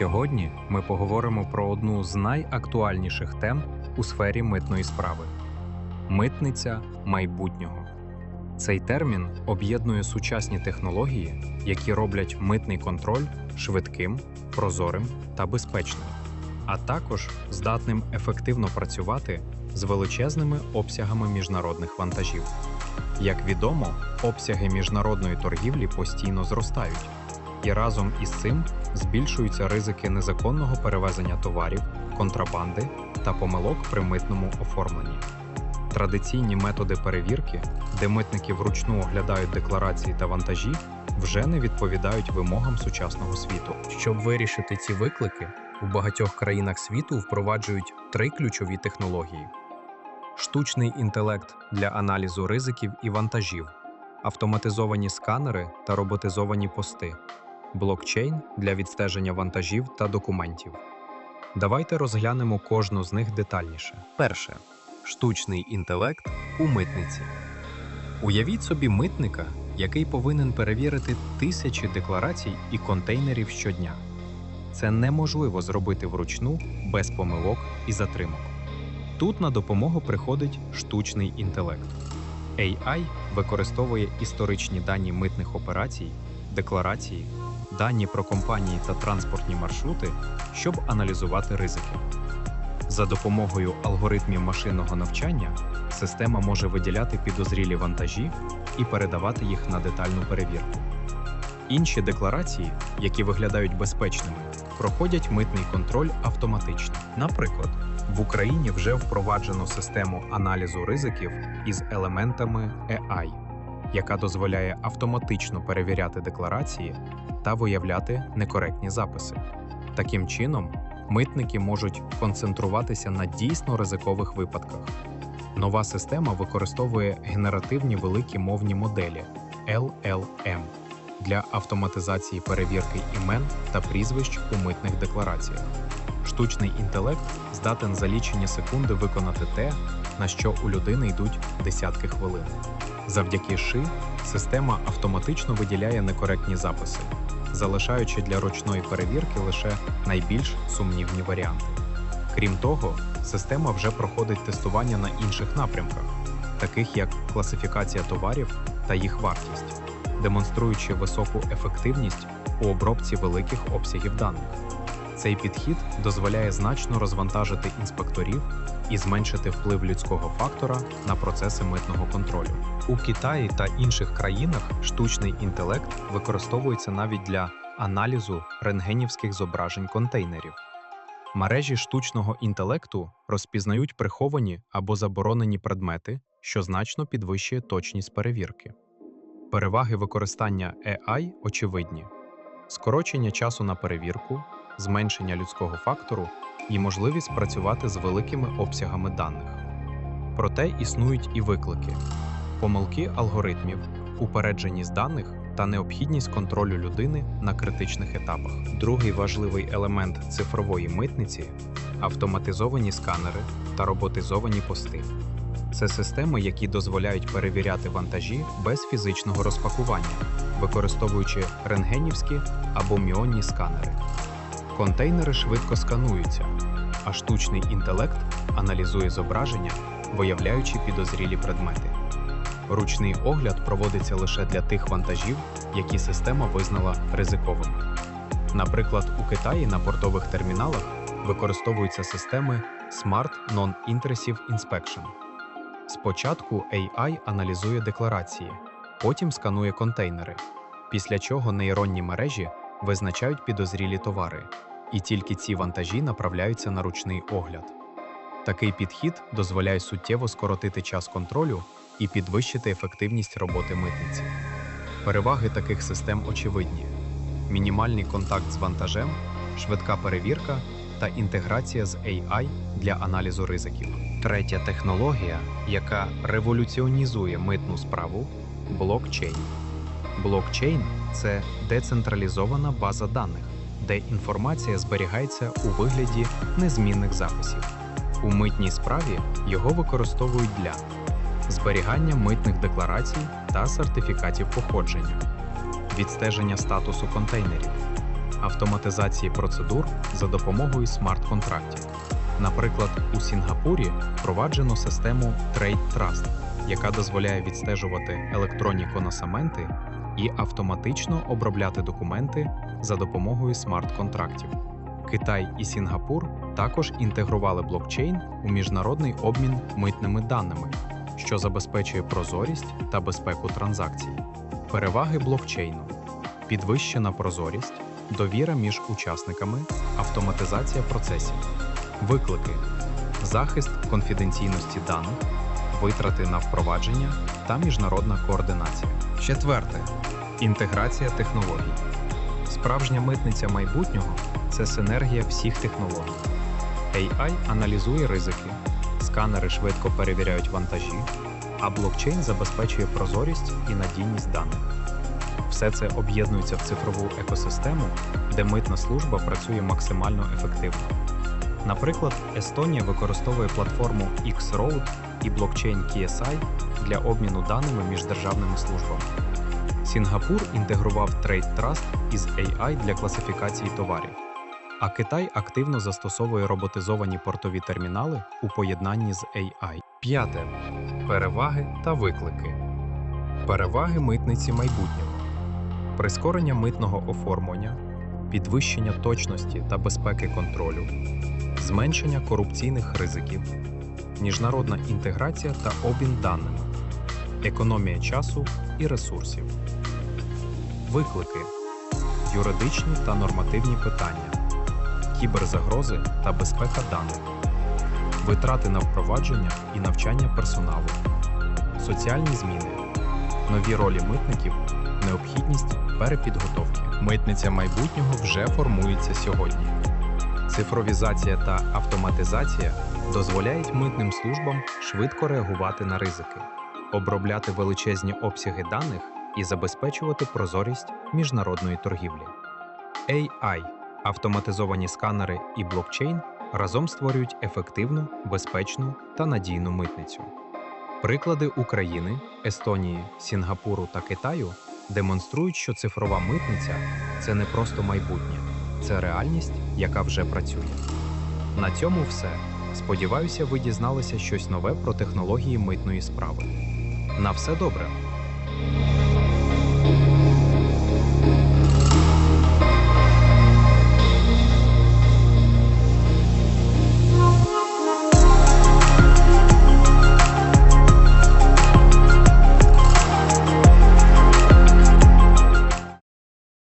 Сьогодні ми поговоримо про одну з найактуальніших тем у сфері митної справи митниця майбутнього. Цей термін об'єднує сучасні технології, які роблять митний контроль швидким, прозорим та безпечним, а також здатним ефективно працювати з величезними обсягами міжнародних вантажів. Як відомо, обсяги міжнародної торгівлі постійно зростають, і разом із цим збільшуються ризики незаконного перевезення товарів, контрабанди та помилок при митному оформленні. Традиційні методи перевірки, де митники вручну оглядають декларації та вантажі, вже не відповідають вимогам сучасного світу. Щоб вирішити ці виклики, у багатьох країнах світу впроваджують три ключові технології: штучний інтелект для аналізу ризиків і вантажів, автоматизовані сканери та роботизовані пости, блокчейн для відстеження вантажів та документів. Давайте розглянемо кожну з них детальніше. Перше штучний інтелект у митниці. Уявіть собі митника, який повинен перевірити тисячі декларацій і контейнерів щодня. Це неможливо зробити вручну без помилок і затримок. Тут на допомогу приходить штучний інтелект. AI використовує історичні дані митних операцій, декларації, дані про компанії та транспортні маршрути, щоб аналізувати ризики. За допомогою алгоритмів машинного навчання система може виділяти підозрілі вантажі і передавати їх на детальну перевірку. Інші декларації, які виглядають безпечними, проходять митний контроль автоматично. Наприклад, в Україні вже впроваджено систему аналізу ризиків із елементами AI, яка дозволяє автоматично перевіряти декларації та виявляти некоректні записи. Таким чином, митники можуть концентруватися на дійсно ризикових випадках. Нова система використовує генеративні великі мовні моделі LLM для автоматизації перевірки імен та прізвищ у митних деклараціях. Штучний інтелект здатен за лічені секунди виконати те, на що у людини йдуть десятки хвилин. Завдяки ШИ система автоматично виділяє некоректні записи, залишаючи для ручної перевірки лише найбільш сумнівні варіанти. Крім того, система вже проходить тестування на інших напрямках, таких як класифікація товарів та їх вартість, демонструючи високу ефективність у обробці великих обсягів даних. Цей підхід дозволяє значно розвантажити інспекторів і зменшити вплив людського фактора на процеси митного контролю. У Китаї та інших країнах штучний інтелект використовується навіть для аналізу рентгенівських зображень контейнерів. Мережі штучного інтелекту розпізнають приховані або заборонені предмети, що значно підвищує точність перевірки. Переваги використання AI очевидні: скорочення часу на перевірку, зменшення людського фактору і можливість працювати з великими обсягами даних. Проте існують і виклики: помилки алгоритмів, упередженість даних та необхідність контролю людини на критичних етапах. Другий важливий елемент цифрової митниці автоматизовані сканери та роботизовані пости. Це системи, які дозволяють перевіряти вантажі без фізичного розпакування, використовуючи рентгенівські або міонні сканери. Контейнери швидко скануються, а штучний інтелект аналізує зображення, виявляючи підозрілі предмети. Ручний огляд проводиться лише для тих вантажів, які система визнала ризиковими. Наприклад, у Китаї на портових терміналах використовуються системи Smart Non-Intrusive Inspection. Спочатку AI аналізує декларації, потім сканує контейнери, після чого нейронні мережі визначають підозрілі товари, і тільки ці вантажі направляються на ручний огляд. Такий підхід дозволяє суттєво скоротити час контролю і підвищити ефективність роботи митниці. Переваги таких систем очевидні: мінімальний контакт з вантажем, швидка перевірка та інтеграція з AI для аналізу ризиків. Третя технологія, яка революціонізує митну справу блокчейн. Блокчейн це децентралізована база даних, де інформація зберігається у вигляді незмінних записів. У митній справі його використовують для зберігання митних декларацій та сертифікатів походження, відстеження статусу контейнерів, автоматизації процедур за допомогою смарт-контрактів. Наприклад, у Сінгапурі впроваджено систему Trade Trust, яка дозволяє відстежувати електронні коносаменти і автоматично обробляти документи за допомогою смарт-контрактів. Китай і Сінгапур також інтегрували блокчейн у міжнародний обмін митними даними, що забезпечує прозорість та безпеку транзакцій. Переваги блокчейну: підвищена прозорість, довіра між учасниками, автоматизація процесів, виклики, захист конфіденційності даних, витрати на впровадження та міжнародна координація. Четверте інтеграція технологій. Справжня митниця майбутнього це синергія всіх технологій. AI аналізує ризики, сканери швидко перевіряють вантажі, а блокчейн забезпечує прозорість і надійність даних. Все це об'єднується в цифрову екосистему, де митна служба працює максимально ефективно. Наприклад, Естонія використовує платформу X-Road і блокчейн KSI для обміну даними між державними службами. Сінгапур інтегрував Trade Trust із AI для класифікації товарів, а Китай активно застосовує роботизовані портові термінали у поєднанні з AI. П'яте переваги та виклики. Переваги митниці майбутнього, прискорення митного оформлення, підвищення точності та безпеки контролю, зменшення корупційних ризиків, міжнародна інтеграція та обмін даними, економія часу і ресурсів. Виклики, юридичні та нормативні питання, кіберзагрози та безпека даних, витрати на впровадження і навчання персоналу, соціальні зміни, нові ролі митників, необхідність перепідготовки. Митниця майбутнього вже формується сьогодні. Цифровізація та автоматизація дозволяють митним службам швидко реагувати на ризики, обробляти величезні обсяги даних і забезпечувати прозорість міжнародної торгівлі. AI – автоматизовані сканери і блокчейн разом створюють ефективну, безпечну та надійну митницю. Приклади України, Естонії, Сінгапуру та Китаю демонструють, що цифрова митниця це не просто майбутнє, це реальність, яка вже працює. На цьому все. Сподіваюся, ви дізналися щось нове про технології митної справи. На все добре!